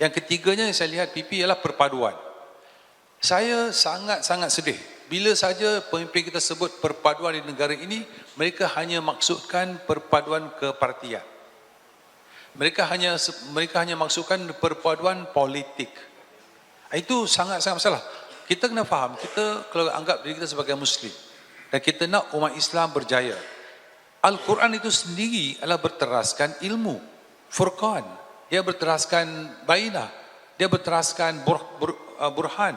Yang ketiganya yang saya lihat PP ialah perpaduan. Saya sangat-sangat sedih bila saja pemimpin kita sebut perpaduan di negara ini, mereka hanya maksudkan perpaduan kepartian. Mereka hanya mereka hanya maksudkan perpaduan politik. Itu sangat-sangat masalah. Kita kena faham, kita kalau anggap diri kita sebagai muslim dan kita nak umat Islam berjaya. Al-Quran itu sendiri adalah berteraskan ilmu, furqan. Dia berteraskan bainah, dia berteraskan bur, bur, uh, burhan,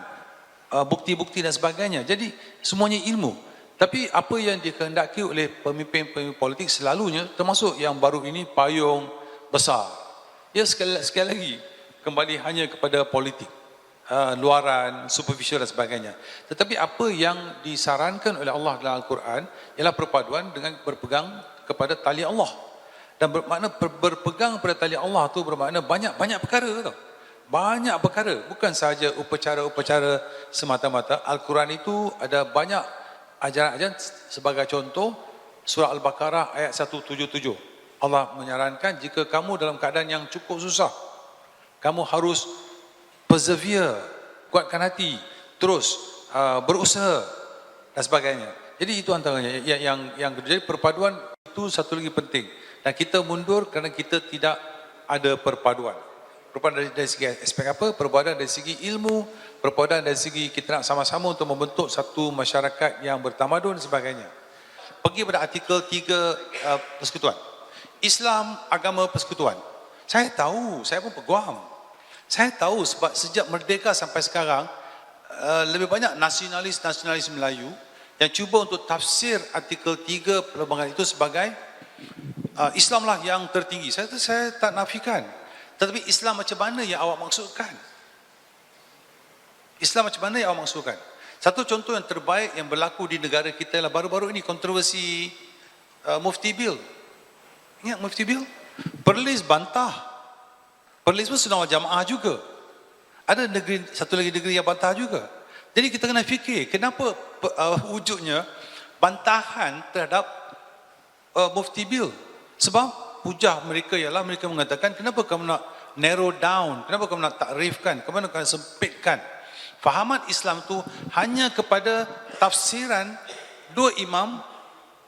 uh, bukti-bukti dan sebagainya. Jadi semuanya ilmu. Tapi apa yang dikehendaki oleh pemimpin-pemimpin politik selalunya termasuk yang baru ini payung besar. Dia sekali, sekali lagi kembali hanya kepada politik. Uh, luaran, superficial dan sebagainya. Tetapi apa yang disarankan oleh Allah dalam Al-Quran ialah perpaduan dengan berpegang kepada tali Allah. Dan bermakna berpegang pada tali Allah tu bermakna banyak-banyak perkara tau. Banyak perkara, bukan sahaja upacara-upacara semata-mata. Al-Quran itu ada banyak ajaran-ajaran sebagai contoh surah Al-Baqarah ayat 177. Allah menyarankan jika kamu dalam keadaan yang cukup susah, kamu harus persevere, kuatkan hati, terus uh, berusaha dan sebagainya. Jadi itu antaranya yang yang yang jadi perpaduan itu satu lagi penting. Dan kita mundur kerana kita tidak ada perpaduan. Perpaduan dari, dari segi aspek apa? Perpaduan dari segi ilmu, perpaduan dari segi kita nak sama-sama untuk membentuk satu masyarakat yang bertamadun dan sebagainya. Pergi pada artikel 3 uh, persekutuan. Islam agama persekutuan. Saya tahu, saya pun peguam. Saya tahu sebab sejak merdeka sampai sekarang uh, lebih banyak nasionalis-nasionalis Melayu yang cuba untuk tafsir artikel 3 perlembagaan itu sebagai uh, Islamlah yang tertinggi. Saya saya tak nafikan. Tetapi Islam macam mana yang awak maksudkan? Islam macam mana yang awak maksudkan? Satu contoh yang terbaik yang berlaku di negara kita ialah baru-baru ini kontroversi uh, Mufti Bill. Ingat Mufti Bill? Perlis bantah Perlis pun senang jamaah juga. Ada negeri satu lagi negeri yang bantah juga. Jadi kita kena fikir kenapa uh, wujudnya bantahan terhadap uh, Mufti Bill. Sebab hujah mereka ialah mereka mengatakan kenapa kamu nak narrow down, kenapa kamu nak takrifkan, kenapa kamu nak sempitkan. Fahaman Islam tu hanya kepada tafsiran dua imam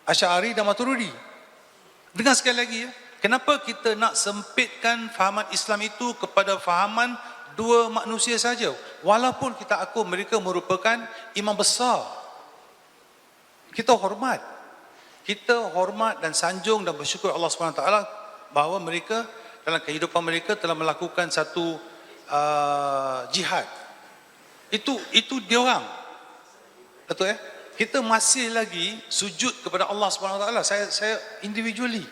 Asy'ari dan Maturidi. Dengar sekali lagi ya. Kenapa kita nak sempitkan fahaman Islam itu kepada fahaman dua manusia saja? Walaupun kita aku mereka merupakan imam besar. Kita hormat. Kita hormat dan sanjung dan bersyukur Allah SWT bahawa mereka dalam kehidupan mereka telah melakukan satu uh, jihad. Itu itu dia orang. Betul ya? Kita masih lagi sujud kepada Allah SWT. Saya saya individually.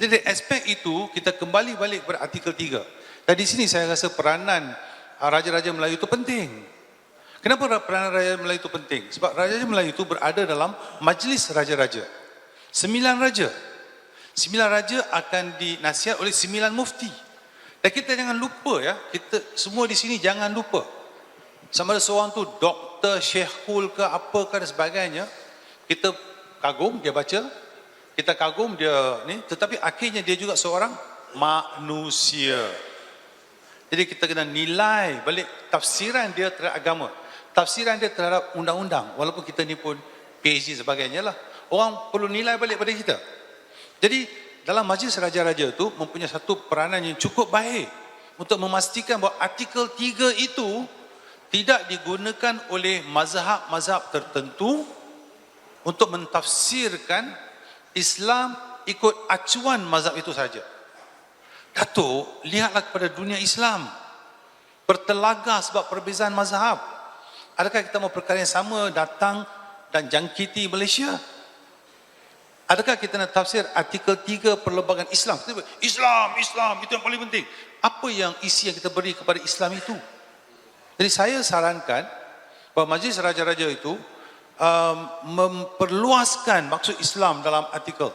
Jadi aspek itu kita kembali balik kepada artikel 3. Dan di sini saya rasa peranan ah, Raja-Raja Melayu itu penting. Kenapa peranan Raja Melayu itu penting? Sebab Raja-Raja Melayu itu berada dalam majlis Raja-Raja. Sembilan Raja. Sembilan Raja akan dinasihat oleh sembilan mufti. Dan kita jangan lupa ya, kita semua di sini jangan lupa. Sama ada seorang tu doktor, syekhul ke apa ke dan sebagainya. Kita kagum dia baca, kita kagum dia ni tetapi akhirnya dia juga seorang manusia jadi kita kena nilai balik tafsiran dia terhadap agama tafsiran dia terhadap undang-undang walaupun kita ni pun PhD sebagainya lah orang perlu nilai balik pada kita jadi dalam majlis raja-raja itu mempunyai satu peranan yang cukup baik untuk memastikan bahawa artikel 3 itu tidak digunakan oleh mazhab-mazhab tertentu untuk mentafsirkan Islam ikut acuan mazhab itu saja. Datuk, lihatlah kepada dunia Islam. Bertelaga sebab perbezaan mazhab. Adakah kita mau perkara yang sama datang dan jangkiti Malaysia? Adakah kita nak tafsir artikel 3 perlembagaan Islam? Islam, Islam, itu yang paling penting. Apa yang isi yang kita beri kepada Islam itu? Jadi saya sarankan bahawa majlis raja-raja itu um, memperluaskan maksud Islam dalam artikel.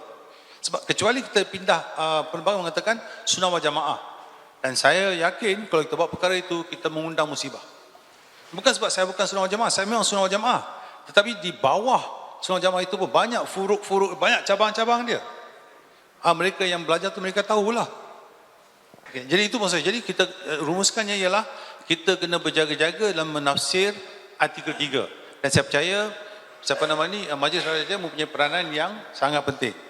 Sebab kecuali kita pindah uh, perlembagaan mengatakan sunnah wal jamaah. Dan saya yakin kalau kita buat perkara itu kita mengundang musibah. Bukan sebab saya bukan sunnah wal jamaah, saya memang sunnah wal jamaah. Tetapi di bawah wal jamaah itu pun banyak furuk-furuk, banyak cabang-cabang dia. Ah, mereka yang belajar tu mereka tahulah. Okay, jadi itu maksudnya. Jadi kita eh, rumuskannya ialah kita kena berjaga-jaga dalam menafsir artikel 3. Dan saya percaya siapa nama ni eh, Majlis Raja mempunyai peranan yang sangat penting.